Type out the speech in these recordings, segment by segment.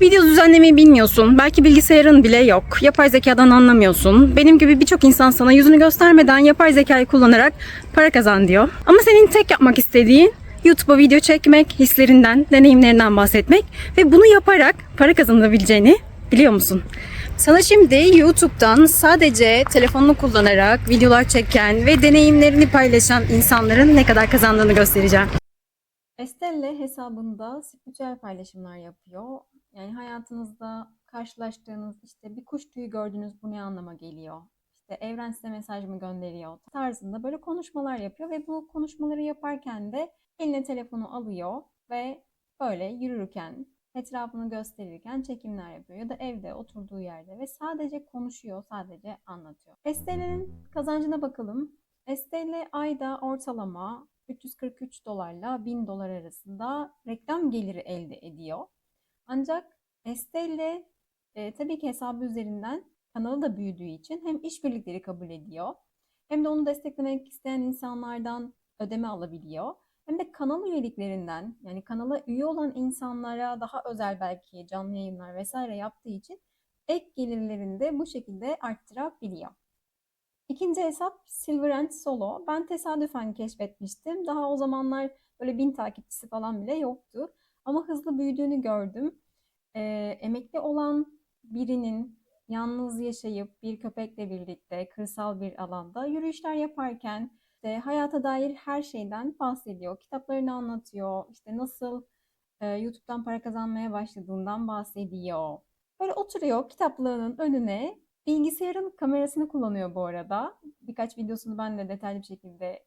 Video düzenlemeyi bilmiyorsun. Belki bilgisayarın bile yok. Yapay zekadan anlamıyorsun. Benim gibi birçok insan sana yüzünü göstermeden yapay zekayı kullanarak para kazan diyor. Ama senin tek yapmak istediğin YouTube'a video çekmek, hislerinden, deneyimlerinden bahsetmek ve bunu yaparak para kazanabileceğini biliyor musun? Sana şimdi YouTube'dan sadece telefonunu kullanarak videolar çeken ve deneyimlerini paylaşan insanların ne kadar kazandığını göstereceğim. Estelle hesabında spiritüel paylaşımlar yapıyor. Yani hayatınızda karşılaştığınız işte bir kuş tüyü gördünüz bu ne anlama geliyor? İşte evren size mesaj mı gönderiyor? Tarzında böyle konuşmalar yapıyor ve bu konuşmaları yaparken de eline telefonu alıyor ve böyle yürürken, etrafını gösterirken çekimler yapıyor ya da evde oturduğu yerde ve sadece konuşuyor, sadece anlatıyor. Estelle'nin kazancına bakalım. Estelle ayda ortalama 343 dolarla 1000 dolar arasında reklam geliri elde ediyor. Ancak Estelle e, tabii ki hesabı üzerinden kanalı da büyüdüğü için hem işbirlikleri kabul ediyor hem de onu desteklemek isteyen insanlardan ödeme alabiliyor. Hem de kanal üyeliklerinden yani kanala üye olan insanlara daha özel belki canlı yayınlar vesaire yaptığı için ek gelirlerini de bu şekilde arttırabiliyor. İkinci hesap Silver and Solo. Ben tesadüfen keşfetmiştim. Daha o zamanlar böyle bin takipçisi falan bile yoktu. Ama hızlı büyüdüğünü gördüm. Ee, emekli olan birinin yalnız yaşayıp bir köpekle birlikte kırsal bir alanda yürüyüşler yaparken işte hayata dair her şeyden bahsediyor. Kitaplarını anlatıyor. İşte nasıl e, YouTube'dan para kazanmaya başladığından bahsediyor. Böyle oturuyor kitaplığının önüne Bilgisayarın kamerasını kullanıyor bu arada. Birkaç videosunu ben de detaylı bir şekilde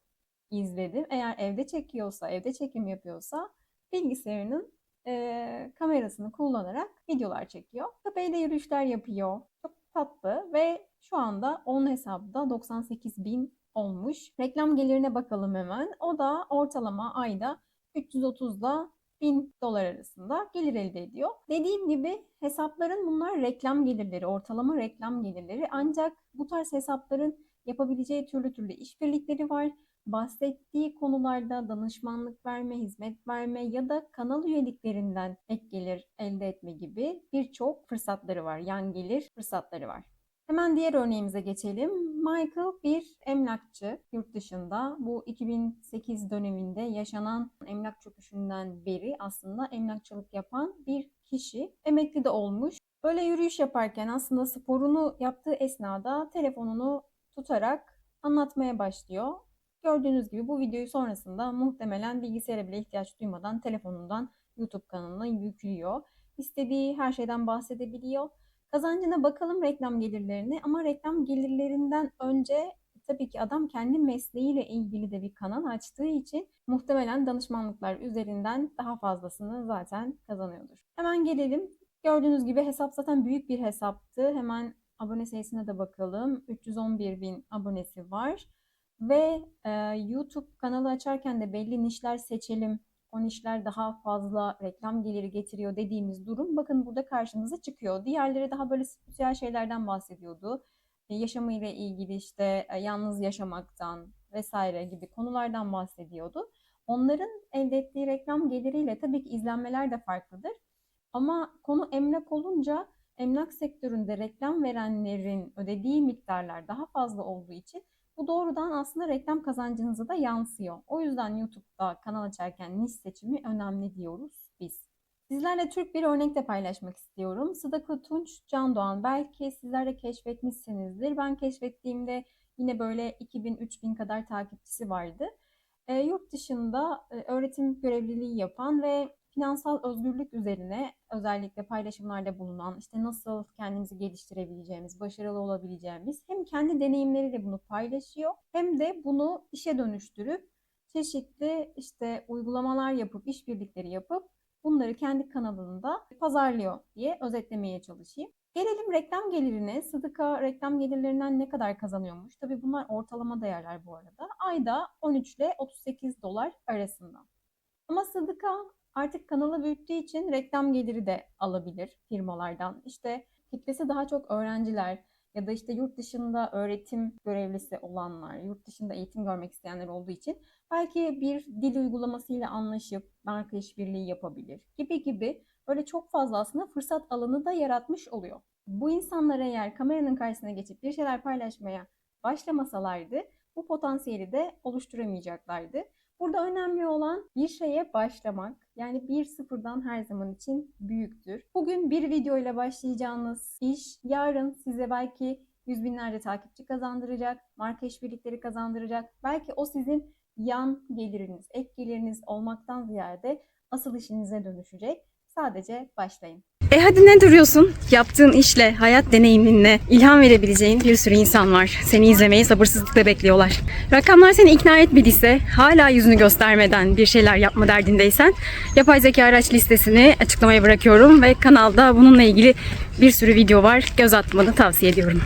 izledim. Eğer evde çekiyorsa, evde çekim yapıyorsa bilgisayarının e, kamerasını kullanarak videolar çekiyor. Köpeğiyle yürüyüşler yapıyor. Çok tatlı ve şu anda onun hesabı da 98 bin olmuş. Reklam gelirine bakalım hemen. O da ortalama ayda 330 da 1000 dolar arasında gelir elde ediyor. Dediğim gibi hesapların bunlar reklam gelirleri, ortalama reklam gelirleri. Ancak bu tarz hesapların yapabileceği türlü türlü işbirlikleri var. Bahsettiği konularda danışmanlık verme, hizmet verme ya da kanal üyeliklerinden ek gelir elde etme gibi birçok fırsatları var. Yan gelir fırsatları var. Hemen diğer örneğimize geçelim. Michael bir emlakçı yurt dışında. Bu 2008 döneminde yaşanan emlak çöküşünden beri aslında emlakçılık yapan bir kişi. Emekli de olmuş. Böyle yürüyüş yaparken aslında sporunu yaptığı esnada telefonunu tutarak anlatmaya başlıyor. Gördüğünüz gibi bu videoyu sonrasında muhtemelen bilgisayara bile ihtiyaç duymadan telefonundan YouTube kanalına yüklüyor. İstediği her şeyden bahsedebiliyor. Kazancına bakalım reklam gelirlerini ama reklam gelirlerinden önce tabii ki adam kendi mesleğiyle ilgili de bir kanal açtığı için muhtemelen danışmanlıklar üzerinden daha fazlasını zaten kazanıyordur. Hemen gelelim. Gördüğünüz gibi hesap zaten büyük bir hesaptı. Hemen abone sayısına da bakalım. 311 bin abonesi var. Ve e, YouTube kanalı açarken de belli nişler seçelim o nişler daha fazla reklam geliri getiriyor dediğimiz durum bakın burada karşımıza çıkıyor. Diğerleri daha böyle spiritüel şeylerden bahsediyordu. E, yaşamıyla ilgili işte e, yalnız yaşamaktan vesaire gibi konulardan bahsediyordu. Onların elde ettiği reklam geliriyle tabii ki izlenmeler de farklıdır. Ama konu emlak olunca emlak sektöründe reklam verenlerin ödediği miktarlar daha fazla olduğu için bu doğrudan aslında reklam kazancınıza da yansıyor. O yüzden YouTube'da kanal açarken niş seçimi önemli diyoruz biz. Sizlerle Türk bir örnek de paylaşmak istiyorum. Sıdıkı Tunç Can Doğan. Belki sizler de keşfetmişsinizdir. Ben keşfettiğimde yine böyle 2000-3000 kadar takipçisi vardı. E, yurt dışında e, öğretim görevliliği yapan ve finansal özgürlük üzerine özellikle paylaşımlarda bulunan, işte nasıl kendimizi geliştirebileceğimiz, başarılı olabileceğimiz hem kendi deneyimleriyle bunu paylaşıyor hem de bunu işe dönüştürüp çeşitli işte uygulamalar yapıp, işbirlikleri yapıp bunları kendi kanalında pazarlıyor diye özetlemeye çalışayım. Gelelim reklam gelirine. Sıdıka reklam gelirlerinden ne kadar kazanıyormuş? Tabii bunlar ortalama değerler bu arada. Ayda 13 ile 38 dolar arasında. Ama Sıdıka artık kanalı büyüttüğü için reklam geliri de alabilir firmalardan. İşte kitlesi daha çok öğrenciler ya da işte yurt dışında öğretim görevlisi olanlar, yurt dışında eğitim görmek isteyenler olduğu için belki bir dil uygulamasıyla anlaşıp marka işbirliği yapabilir gibi gibi böyle çok fazla aslında fırsat alanı da yaratmış oluyor. Bu insanlar eğer kameranın karşısına geçip bir şeyler paylaşmaya başlamasalardı bu potansiyeli de oluşturamayacaklardı. Burada önemli olan bir şeye başlamak. Yani bir sıfırdan her zaman için büyüktür. Bugün bir video ile başlayacağınız iş yarın size belki yüz binlerce takipçi kazandıracak, marka işbirlikleri kazandıracak. Belki o sizin yan geliriniz, ek geliriniz olmaktan ziyade asıl işinize dönüşecek. Sadece başlayın. E hadi ne duruyorsun? Yaptığın işle, hayat deneyiminle ilham verebileceğin bir sürü insan var. Seni izlemeyi sabırsızlıkla bekliyorlar. Rakamlar seni ikna etmediyse, hala yüzünü göstermeden bir şeyler yapma derdindeysen, yapay zeka araç listesini açıklamaya bırakıyorum ve kanalda bununla ilgili bir sürü video var. Göz atmanı tavsiye ediyorum.